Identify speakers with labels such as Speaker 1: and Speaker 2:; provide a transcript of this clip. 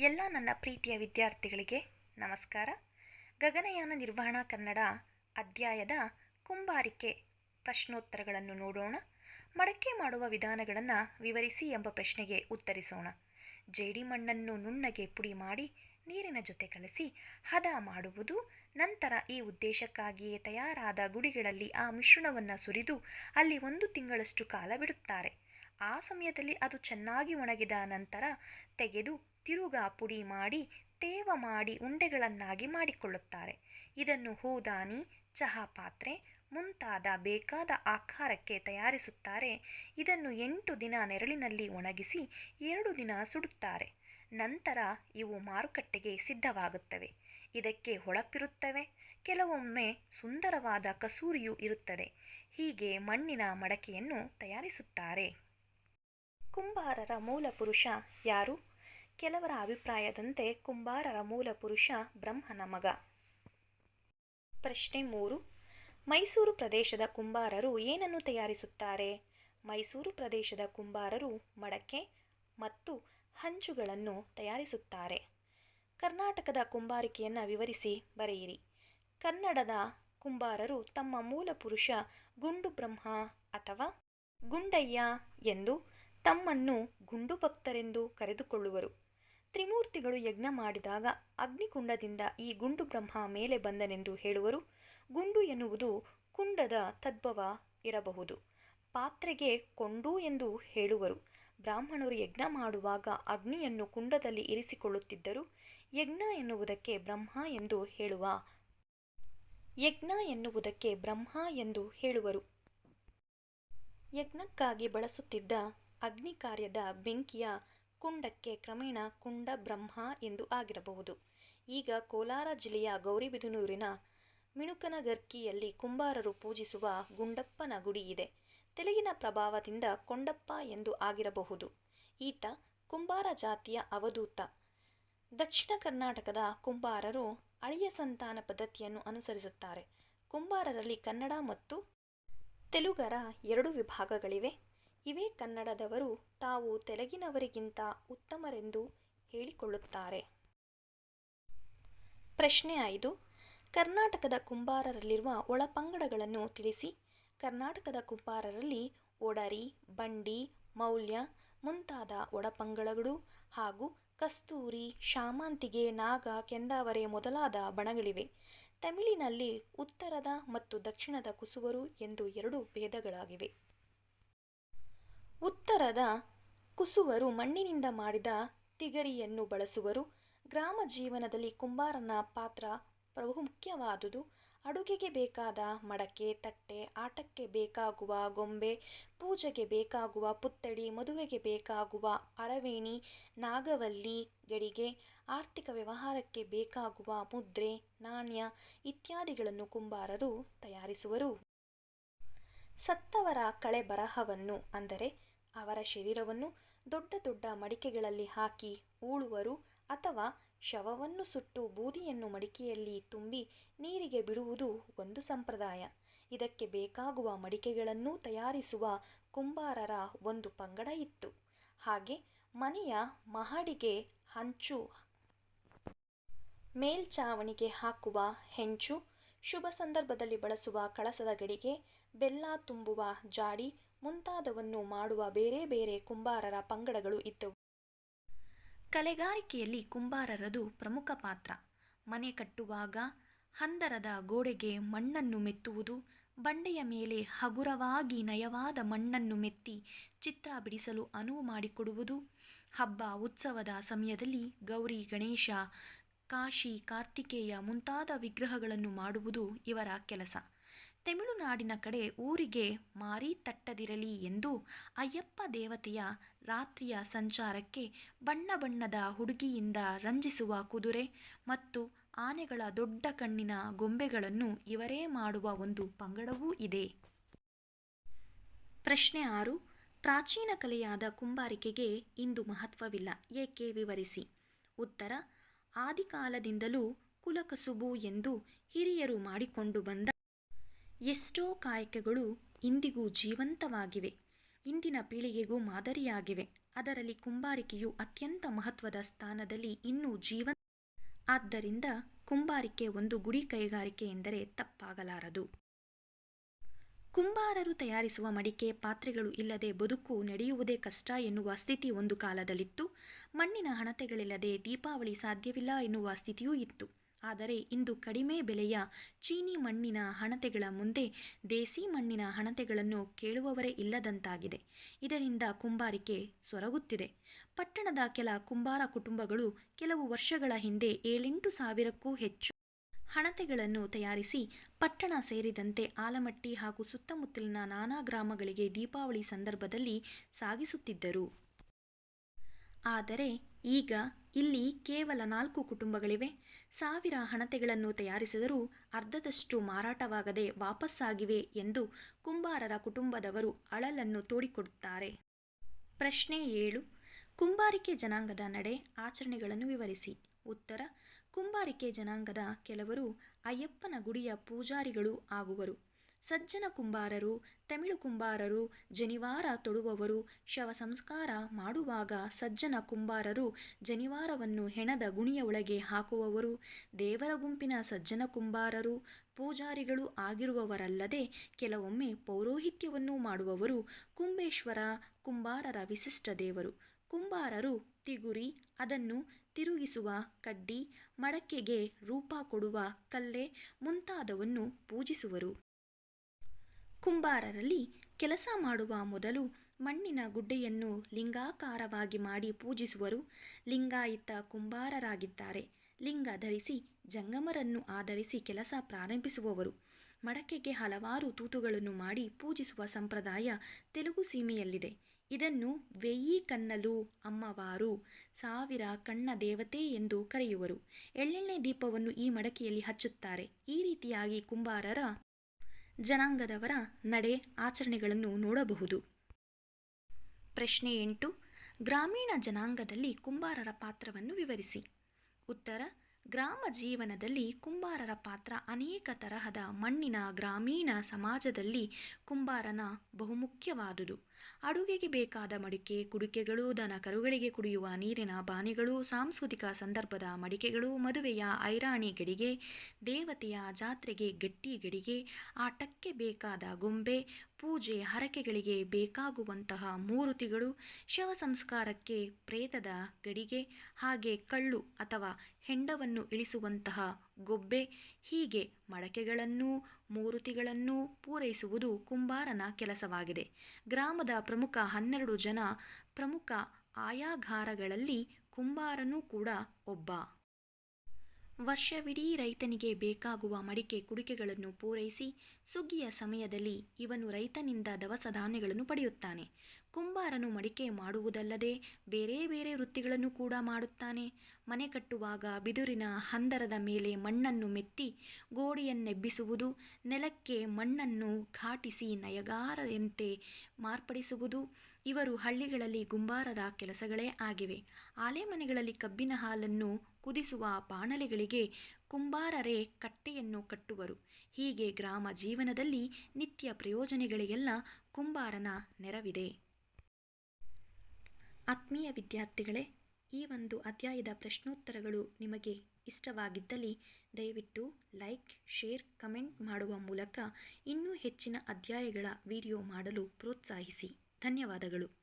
Speaker 1: ಎಲ್ಲ ನನ್ನ ಪ್ರೀತಿಯ ವಿದ್ಯಾರ್ಥಿಗಳಿಗೆ ನಮಸ್ಕಾರ. ಗಗನಯಾನ ನಿರ್ವಹಣಾ ಕನ್ನಡ ಅಧ್ಯಾಯದ ಕುಂಬಾರಿಕೆ ಪ್ರಶ್ನೋತ್ತರಗಳನ್ನು ನೋಡೋಣ. ಮಡಕೆ ಮಾಡುವ ವಿಧಾನಗಳನ್ನು ವಿವರಿಸಿ ಎಂಬ ಪ್ರಶ್ನೆಗೆ ಉತ್ತರಿಸೋಣ. ಜೇಡಿ ಮಣ್ಣನ್ನು ನುಣ್ಣಗೆ ಪುಡಿ ಮಾಡಿ ನೀರಿನ ಜೊತೆ ಕಲಸಿ ಹದ ಮಾಡುವುದು, ನಂತರ ಈ ಉದ್ದೇಶಕ್ಕಾಗಿಯೇ ತಯಾರಾದ ಗುಡಿಗಳಲ್ಲಿ ಆ ಮಿಶ್ರಣವನ್ನು ಸುರಿದು ಅಲ್ಲಿ ಒಂದು ತಿಂಗಳಷ್ಟು ಕಾಲ ಬಿಡುತ್ತಾರೆ. ಆ ಸಮಯದಲ್ಲಿ ಅದು ಚೆನ್ನಾಗಿ ಒಣಗಿದ ನಂತರ ತೆಗೆದು ತಿರುಗಾ ಪುಡಿ ಮಾಡಿ, ತೇವ ಮಾಡಿ ಉಂಡೆಗಳನ್ನಾಗಿ ಮಾಡಿಕೊಳ್ಳುತ್ತಾರೆ. ಇದನ್ನು ಹೂದಾನಿ, ಚಹಾ ಪಾತ್ರೆ, ಮುಂತಾದ ಬೇಕಾದ ಆಕಾರಕ್ಕೆ ತಯಾರಿಸುತ್ತಾರೆ. ಇದನ್ನು ಎಂಟು ದಿನ ನೆರಳಿನಲ್ಲಿ ಒಣಗಿಸಿ ಎರಡು ದಿನ ಸುಡುತ್ತಾರೆ. ನಂತರ ಇವು ಮಾರುಕಟ್ಟೆಗೆ ಸಿದ್ಧವಾಗುತ್ತವೆ. ಇದಕ್ಕೆ ಹೊಳಪಿರುತ್ತವೆ. ಕೆಲವೊಮ್ಮೆ ಸುಂದರವಾದ ಕಸೂರಿಯೂ ಇರುತ್ತದೆ. ಹೀಗೆ ಮಣ್ಣಿನ ಮಡಕೆಯನ್ನು ತಯಾರಿಸುತ್ತಾರೆ. ಕುಂಬಾರರ ಮೂಲ ಪುರುಷ ಯಾರು? ಕೆಲವರ ಅಭಿಪ್ರಾಯದಂತೆ ಕುಂಬಾರರ ಮೂಲ ಪುರುಷ ಬ್ರಹ್ಮನ ಮಗ. ಪ್ರಶ್ನೆ ಮೂರು. ಮೈಸೂರು ಪ್ರದೇಶದ ಕುಂಬಾರರು ಏನನ್ನು ತಯಾರಿಸುತ್ತಾರೆ? ಮೈಸೂರು ಪ್ರದೇಶದ ಕುಂಬಾರರು ಮಡಕೆ ಮತ್ತು ಹಂಚುಗಳನ್ನು ತಯಾರಿಸುತ್ತಾರೆ. ಕರ್ನಾಟಕದ ಕುಂಬಾರಿಕೆಯನ್ನು ವಿವರಿಸಿ ಬರೆಯಿರಿ. ಕನ್ನಡದ ಕುಂಬಾರರು ತಮ್ಮ ಮೂಲ ಪುರುಷ ಗುಂಡು ಬ್ರಹ್ಮ ಅಥವಾ ಗುಂಡಯ್ಯ ಎಂದು ತಮ್ಮನ್ನು ಗುಂಡು ಭಕ್ತರೆಂದು ಕರೆದುಕೊಳ್ಳುವರು. ತ್ರಿಮೂರ್ತಿಗಳು ಯಜ್ಞ ಮಾಡಿದಾಗ ಅಗ್ನಿಕುಂಡದಿಂದ ಈ ಗುಂಡು ಬ್ರಹ್ಮ ಮೇಲೆ ಬಂದನೆಂದು ಹೇಳುವರು. ಗುಂಡು ಎನ್ನುವುದು ಕುಂಡದ ತದ್ಭವ ಇರಬಹುದು. ಪಾತ್ರೆಗೆ ಕೊಂಡು ಎಂದು ಹೇಳುವರು. ಬ್ರಾಹ್ಮಣರು ಯಜ್ಞ ಮಾಡುವಾಗ ಅಗ್ನಿಯನ್ನು ಕುಂಡದಲ್ಲಿ ಇರಿಸಿಕೊಳ್ಳುತ್ತಿದ್ದರು. ಯಜ್ಞ ಎನ್ನುವುದಕ್ಕೆ ಬ್ರಹ್ಮ ಎಂದು ಹೇಳುವ ಯಜ್ಞ ಎನ್ನುವುದಕ್ಕೆ ಬ್ರಹ್ಮ ಎಂದು ಹೇಳುವರು. ಯಜ್ಞಕ್ಕಾಗಿ ಬಳಸುತ್ತಿದ್ದ ಅಗ್ನಿ ಕಾರ್ಯದ ಬೆಂಕಿಯ ಕುಂಡಕ್ಕೆ ಕ್ರಮೇಣ ಕುಂಡ ಬ್ರಹ್ಮ ಎಂದು ಆಗಿರಬಹುದು. ಈಗ ಕೋಲಾರ ಜಿಲ್ಲೆಯ ಗೌರಿಬಿದನೂರಿನ ಮಿಣುಕನಗರ್ಕಿಯಲ್ಲಿ ಕುಂಬಾರರು ಪೂಜಿಸುವ ಗುಂಡಪ್ಪನ ಗುಡಿ ಇದೆ. ತೆಲುಗಿನ ಪ್ರಭಾವದಿಂದ ಕೊಂಡಪ್ಪ ಎಂದು ಆಗಿರಬಹುದು. ಈತ ಕುಂಬಾರ ಜಾತಿಯ ಅವಧೂತ. ದಕ್ಷಿಣ ಕರ್ನಾಟಕದ ಕುಂಬಾರರು ಅಳಿಯ ಸಂತಾನ ಪದ್ಧತಿಯನ್ನು ಅನುಸರಿಸುತ್ತಾರೆ. ಕುಂಬಾರರಲ್ಲಿ ಕನ್ನಡ ಮತ್ತು ತೆಲುಗರ ಎರಡು ವಿಭಾಗಗಳಿವೆ. ಇವೇ ಕನ್ನಡದವರು ತಾವು ತೆಲುಗಿನವರಿಗಿಂತ ಉತ್ತಮರೆಂದು ಹೇಳಿಕೊಳ್ಳುತ್ತಾರೆ. ಪ್ರಶ್ನೆ ಐದು. ಕರ್ನಾಟಕದ ಕುಂಬಾರರಲ್ಲಿರುವ ಒಳಪಂಗಡಗಳನ್ನು ತಿಳಿಸಿ. ಕರ್ನಾಟಕದ ಕುಂಬಾರರಲ್ಲಿ ಒಡರಿ, ಬಂಡಿ, ಮೌಲ್ಯ ಮುಂತಾದ ಒಡಪಂಗಡಗಳು ಹಾಗೂ ಕಸ್ತೂರಿ, ಶಾಮಂತಿಗೆ, ನಾಗ ಕೆಂದಾವರೆ ಮೊದಲಾದ ಬಣಗಳಿವೆ. ತಮಿಳಿನಲ್ಲಿ ಉತ್ತರದ ಮತ್ತು ದಕ್ಷಿಣದ ಕುಸುವರು ಎಂದು ಎರಡು ಭೇದಗಳಾಗಿವೆ. ಉತ್ತರದ ಕುಸುವರು ಮಣ್ಣಿನಿಂದ ಮಾಡಿದ ತಿಗರಿಯನ್ನು ಬಳಸುವರು. ಗ್ರಾಮ ಜೀವನದಲ್ಲಿ ಕುಂಬಾರನ ಪಾತ್ರ ಬಹುಮುಖ್ಯವಾದುದು ಅಡುಗೆಗೆ ಬೇಕಾದ ಮಡಕೆ, ತಟ್ಟೆ, ಆಟಕ್ಕೆ ಬೇಕಾಗುವ ಗೊಂಬೆ, ಪೂಜೆಗೆ ಬೇಕಾಗುವ ಪುತ್ತಡಿ, ಮದುವೆಗೆ ಬೇಕಾಗುವ ಅರವೇಣಿ, ನಾಗವಲ್ಲಿ ಗಡಿಗೆ, ಆರ್ಥಿಕ ವ್ಯವಹಾರಕ್ಕೆ ಬೇಕಾಗುವ ಮುದ್ರೆ, ನಾಣ್ಯ ಇತ್ಯಾದಿಗಳನ್ನು ಕುಂಬಾರರು ತಯಾರಿಸುವರು. ಸತ್ತವರ ಕಳೆ ಬರಹವನ್ನು ಅಂದರೆ ಅವರ ಶರೀರವನ್ನು ದೊಡ್ಡ ದೊಡ್ಡ ಮಡಿಕೆಗಳಲ್ಲಿ ಹಾಕಿ ಹೂಳುವರು ಅಥವಾ ಶವವನ್ನು ಸುಟ್ಟು ಬೂದಿಯನ್ನು ಮಡಿಕೆಯಲ್ಲಿ ತುಂಬಿ ನೀರಿಗೆ ಬಿಡುವುದು ಒಂದು ಸಂಪ್ರದಾಯ. ಇದಕ್ಕೆ ಬೇಕಾಗುವ ಮಡಿಕೆಗಳನ್ನು ತಯಾರಿಸುವ ಕುಂಬಾರರ ಒಂದು ಪಂಗಡ ಇತ್ತು. ಹಾಗೆ ಮನೆಯ ಮಹಡಿಗೆ ಹಂಚು ಮೇಲ್ಛಾವಣಿಗೆ ಹಾಕುವ ಹೆಂಚು, ಶುಭ ಸಂದರ್ಭದಲ್ಲಿ ಬಳಸುವ ಕಳಸದ ಗಡಿಗೆ, ಬೆಲ್ಲ ತುಂಬುವ ಜಾಡಿ ಮುಂತಾದವನ್ನು ಮಾಡುವ ಬೇರೆ ಬೇರೆ ಕುಂಬಾರರ ಪಂಗಡಗಳು ಇದ್ದವು. ಕಲೆಗಾರಿಕೆಯಲ್ಲಿ ಕುಂಬಾರರದು ಪ್ರಮುಖ ಪಾತ್ರ. ಮನೆ ಕಟ್ಟುವಾಗ ಹಂದರದ ಗೋಡೆಗೆ ಮಣ್ಣನ್ನು ಮೆತ್ತುವುದು, ಬಂಡೆಯ ಮೇಲೆ ಹಗುರವಾಗಿ ನಯವಾದ ಮಣ್ಣನ್ನು ಮೆತ್ತಿ ಚಿತ್ರ ಬಿಡಿಸಲು ಅನುವು ಮಾಡಿಕೊಡುವುದು, ಹಬ್ಬ ಉತ್ಸವದ ಸಮಯದಲ್ಲಿ ಗೌರಿ, ಗಣೇಶ, ಕಾಶಿ, ಕಾರ್ತಿಕೇಯ ಮುಂತಾದ ವಿಗ್ರಹಗಳನ್ನು ಮಾಡುವುದು ಇವರ ಕೆಲಸ. ತಮಿಳುನಾಡಿನ ಕಡೆ ಊರಿಗೆ ಮಾರಿ ತಟ್ಟದಿರಲಿ ಎಂದು ಅಯ್ಯಪ್ಪ ದೇವತೆಯ ರಾತ್ರಿಯ ಸಂಚಾರಕ್ಕೆ ಬಣ್ಣ ಬಣ್ಣದ ಹುಡುಗಿಯಿಂದ ರಂಜಿಸುವ ಕುದುರೆ ಮತ್ತು ಆನೆಗಳ ದೊಡ್ಡ ಕಣ್ಣಿನ ಗೊಂಬೆಗಳನ್ನು ಇವರೇ ಮಾಡುವ ಒಂದು ಪಂಗಡವೂ ಇದೆ. ಪ್ರಶ್ನೆ ಆರು, ಪ್ರಾಚೀನ ಕಲೆಯಾದ ಕುಂಬಾರಿಕೆಗೆ ಇಂದು ಮಹತ್ವವಿಲ್ಲ, ಏಕೆ ವಿವರಿಸಿ? ಉತ್ತರ, ಆದಿಕಾಲದಿಂದಲೂ ಕುಲಕಸುಬು ಎಂದು ಹಿರಿಯರು ಮಾಡಿಕೊಂಡು ಬಂದ ಎಷ್ಟೋ ಕಾಯಕಗಳು ಇಂದಿಗೂ ಜೀವಂತವಾಗಿವೆ. ಇಂದಿನ ಪೀಳಿಗೆಗೂ ಮಾದರಿಯಾಗಿವೆ. ಅದರಲ್ಲಿ ಕುಂಬಾರಿಕೆಯು ಅತ್ಯಂತ ಮಹತ್ವದ ಸ್ಥಾನದಲ್ಲಿ ಇನ್ನೂ ಜೀವ ಆದ್ದರಿಂದ ಕುಂಬಾರಿಕೆ ಒಂದು ಗುಡಿ ಕೈಗಾರಿಕೆ ಎಂದರೆ ತಪ್ಪಾಗಲಾರದು. ಕುಂಬಾರರು ತಯಾರಿಸುವ ಮಡಿಕೆ, ಪಾತ್ರೆಗಳು ಇಲ್ಲದೆ ಬದುಕು ನಡೆಯುವುದೇ ಕಷ್ಟ ಎನ್ನುವ ಸ್ಥಿತಿ ಒಂದು ಕಾಲದಲ್ಲಿತ್ತು. ಮಣ್ಣಿನ ಹಣತೆಗಳಿಲ್ಲದೆ ದೀಪಾವಳಿ ಸಾಧ್ಯವಿಲ್ಲ ಎನ್ನುವ ಸ್ಥಿತಿಯೂ ಇತ್ತು. ಆದರೆ ಇಂದು ಕಡಿಮೆ ಬೆಲೆಯ ಚೀನಿ ಮಣ್ಣಿನ ಹಣತೆಗಳ ಮುಂದೆ ದೇಸಿ ಮಣ್ಣಿನ ಹಣತೆಗಳನ್ನು ಕೇಳುವವರೇ ಇಲ್ಲದಂತಾಗಿದೆ. ಇದರಿಂದ ಕುಂಬಾರಿಕೆ ಸೊರಗುತ್ತಿದೆ. ಪಟ್ಟಣದ ಕೆಲ ಕುಂಬಾರ ಕುಟುಂಬಗಳು ಕೆಲವು ವರ್ಷಗಳ ಹಿಂದೆ ಏಳೆಂಟು ಸಾವಿರಕ್ಕೂ ಹೆಚ್ಚು ಹಣತೆಗಳನ್ನು ತಯಾರಿಸಿ ಪಟ್ಟಣ ಸೇರಿದಂತೆ ಆಲಮಟ್ಟಿ ಹಾಗೂ ಸುತ್ತಮುತ್ತಲಿನ ನಾನಾ ಗ್ರಾಮಗಳಿಗೆ ದೀಪಾವಳಿ ಸಂದರ್ಭದಲ್ಲಿ ಸಾಗಿಸುತ್ತಿದ್ದರು. ಆದರೆ ಈಗ ಇಲ್ಲಿ ಕೇವಲ ನಾಲ್ಕು ಕುಟುಂಬಗಳಿವೆ. ಸಾವಿರ ಹಣತೆಗಳನ್ನು ತಯಾರಿಸಿದರೂ ಅರ್ಧದಷ್ಟು ಮಾರಾಟವಾಗದೆ ವಾಪಸ್ಸಾಗಿವೆ ಎಂದು ಕುಂಬಾರರ ಕುಟುಂಬದವರು ಅಳಲನ್ನು ತೋಡಿಕೊಡುತ್ತಾರೆ. ಪ್ರಶ್ನೆ ಏಳು. ಕುಂಬಾರಿಕೆ ಜನಾಂಗದ ನಡೆ ಆಚರಣೆಗಳನ್ನು ವಿವರಿಸಿ. ಉತ್ತರ. ಕುಂಬಾರಿಕೆ ಜನಾಂಗದ ಕೆಲವರು ಅಯ್ಯಪ್ಪನ ಗುಡಿಯ ಪೂಜಾರಿಗಳು ಆಗುವರು. ಸಜ್ಜನ ಕುಂಬಾರರು, ತಮಿಳು ಕುಂಬಾರರು, ಜನಿವಾರ ತೊಡುವವರು, ಶವ ಸಂಸ್ಕಾರ ಮಾಡುವಾಗ ಸಜ್ಜನ ಕುಂಬಾರರು ಜನಿವಾರವನ್ನು ಹೆಣದ ಗುಣಿಯ ಒಳಗೆ ಹಾಕುವವರು, ದೇವರ ಗುಂಪಿನ ಸಜ್ಜನ ಕುಂಬಾರರು, ಪೂಜಾರಿಗಳು ಆಗಿರುವವರಲ್ಲದೆ ಕೆಲವೊಮ್ಮೆ ಪೌರೋಹಿತ್ಯವನ್ನು ಮಾಡುವವರು ಕುಂಬೇಶ್ವರ ಕುಂಬಾರರ ವಿಶಿಷ್ಟ ದೇವರು. ಕುಂಬಾರರು ತಿಗುರಿ, ಅದನ್ನು ತಿರುಗಿಸುವ ಕಡ್ಡಿ, ಮಡಕೆಗೆ ರೂಪ ಕೊಡುವ ಕಲ್ಲೆ ಮುಂತಾದವನ್ನು ಪೂಜಿಸುವರು. ಕುಂಬಾರರಲ್ಲಿ ಕೆಲಸ ಮಾಡುವ ಮೊದಲು ಮಣ್ಣಿನ ಗುಡ್ಡೆಯನ್ನು ಲಿಂಗಾಕಾರವಾಗಿ ಮಾಡಿ ಪೂಜಿಸುವರು. ಲಿಂಗಾಯಿತ ಕುಂಬಾರರಾಗಿದ್ದಾರೆ. ಲಿಂಗ ಧರಿಸಿ, ಜಂಗಮರನ್ನು ಆಧರಿಸಿ ಕೆಲಸ ಪ್ರಾರಂಭಿಸುವವರು. ಮಡಕೆಗೆ ಹಲವಾರು ತೂತುಗಳನ್ನು ಮಾಡಿ ಪೂಜಿಸುವ ಸಂಪ್ರದಾಯ ತೆಲುಗು ಸೀಮೆಯಲ್ಲಿದೆ. ಇದನ್ನು ವೆಯ್ಯಿ ಕಣ್ಣಲು ಅಮ್ಮವಾರು, ಸಾವಿರ ಕಣ್ಣ ದೇವತೆ ಎಂದು ಕರೆಯುವರು. ಎಳ್ಳೆಣ್ಣೆ ದೀಪವನ್ನು ಈ ಮಡಕೆಯಲ್ಲಿ ಹಚ್ಚುತ್ತಾರೆ. ಈ ರೀತಿಯಾಗಿ ಕುಂಬಾರರ ಜನಾಂಗದವರ ನಡೆ ಆಚರಣೆಗಳನ್ನು ನೋಡಬಹುದು. ಪ್ರಶ್ನೆ ಎಂಟು, ಗ್ರಾಮೀಣ ಜನಾಂಗದಲ್ಲಿ ಕುಂಬಾರರ ಪಾತ್ರವನ್ನು ವಿವರಿಸಿ. ಉತ್ತರ, ಗ್ರಾಮ ಜೀವನದಲ್ಲಿ ಕುಂಬಾರರ ಪಾತ್ರ ಅನೇಕ ತರಹದ ಮಣ್ಣಿನ ಗ್ರಾಮೀಣ ಸಮಾಜದಲ್ಲಿ ಕುಂಬಾರನ ಬಹುಮುಖ್ಯವಾದುದು. ಅಡುಗೆಗೆ ಬೇಕಾದ ಮಡಿಕೆ, ಕುಡಿಕೆಗಳು, ದನ ಕರುಗಳಿಗೆ ಕುಡಿಯುವ ನೀರಿನ ಬಾನೆಗಳು ಸಾಂಸ್ಕೃತಿಕ ಸಂದರ್ಭದ ಮಡಿಕೆಗಳು, ಮದುವೆಯ ಐರಾಣಿ ಗಡಿಗೆ, ದೇವತೆಯ ಜಾತ್ರೆಗೆ ಗಟ್ಟಿ ಗಡಿಗೆ, ಆಟಕ್ಕೆ ಬೇಕಾದ ಗೊಂಬೆ, ಪೂಜೆ ಹರಕೆಗಳಿಗೆ ಬೇಕಾಗುವಂತಹ ಮೂರುತಿಗಳು, ಶವ ಸಂಸ್ಕಾರಕ್ಕೆ ಪ್ರೇತದ ಗಡಿಗೆ, ಹಾಗೆ ಕಳ್ಳು ಅಥವಾ ಹೆಂಡವನ್ನು ಇಳಿಸುವಂತಹ ಗೊಬ್ಬೆ, ಹೀಗೆ ಮಡಕೆಗಳನ್ನೂ ಮೂರುತಿಗಳನ್ನೂ ಪೂರೈಸುವುದು ಕುಂಬಾರನ ಕೆಲಸವಾಗಿದೆ. ಗ್ರಾಮದ ಪ್ರಮುಖ ಹನ್ನೆರಡು ಜನ ಪ್ರಮುಖ ಆಯಾಘಾರಗಳಲ್ಲಿ ಕುಂಬಾರನೂ ಕೂಡ ಒಬ್ಬ. ವರ್ಷವಿಡೀ ರೈತನಿಗೆ ಬೇಕಾಗುವ ಮಡಿಕೆ ಕುಡಿಕೆಗಳನ್ನು ಪೂರೈಸಿ ಸುಗ್ಗಿಯ ಸಮಯದಲ್ಲಿ ಇವನು ರೈತನಿಂದ ದವಸ ಧಾನ್ಯಗಳನ್ನು ಪಡೆಯುತ್ತಾನೆ. ಕುಂಬಾರನು ಮಡಿಕೆ ಮಾಡುವುದಲ್ಲದೆ ಬೇರೆ ಬೇರೆ ವೃತ್ತಿಗಳನ್ನು ಕೂಡ ಮಾಡುತ್ತಾನೆ. ಮನೆ ಕಟ್ಟುವಾಗ ಬಿದುರಿನ ಹಂದರದ ಮೇಲೆ ಮಣ್ಣನ್ನು ಮೆತ್ತಿ ಗೋಡೆಯನ್ನೆಬ್ಬಿಸುವುದು ನೆಲಕ್ಕೆ ಮಣ್ಣನ್ನು ಘಾಟಿಸಿ ನಯಗಾರದಂತೆ ಮಾರ್ಪಡಿಸುವುದು ಇವರು ಹಳ್ಳಿಗಳಲ್ಲಿ ಗುಂಬಾರದ ಕೆಲಸಗಳೇ ಆಗಿವೆ. ಆಲೆಮನೆಗಳಲ್ಲಿ ಕಬ್ಬಿನ ಹಾಲನ್ನು ಕುದಿಸುವ ಬಾಣಲೆಗಳಿಗೆ ಕುಂಬಾರರೇ ಕಟ್ಟೆಯನ್ನು ಕಟ್ಟುವರು. ಹೀಗೆ ಗ್ರಾಮ ಜೀವನದಲ್ಲಿ ನಿತ್ಯ ಪ್ರಯೋಜನಗಳಿಗೆಲ್ಲ ಕುಂಬಾರನ ನೆರವಿದೆ. ಆತ್ಮೀಯ ವಿದ್ಯಾರ್ಥಿಗಳೇ, ಈ ಒಂದು ಅಧ್ಯಾಯದ ಪ್ರಶ್ನೋತ್ತರಗಳು ನಿಮಗೆ ಇಷ್ಟವಾಗಿದ್ದಲ್ಲಿ ದಯವಿಟ್ಟು ಲೈಕ್, ಶೇರ್, ಕಮೆಂಟ್ ಮಾಡುವ ಮೂಲಕ ಇನ್ನೂ ಹೆಚ್ಚಿನ ಅಧ್ಯಾಯಗಳ ವಿಡಿಯೋ ಮಾಡಲು ಪ್ರೋತ್ಸಾಹಿಸಿ. ಧನ್ಯವಾದಗಳು.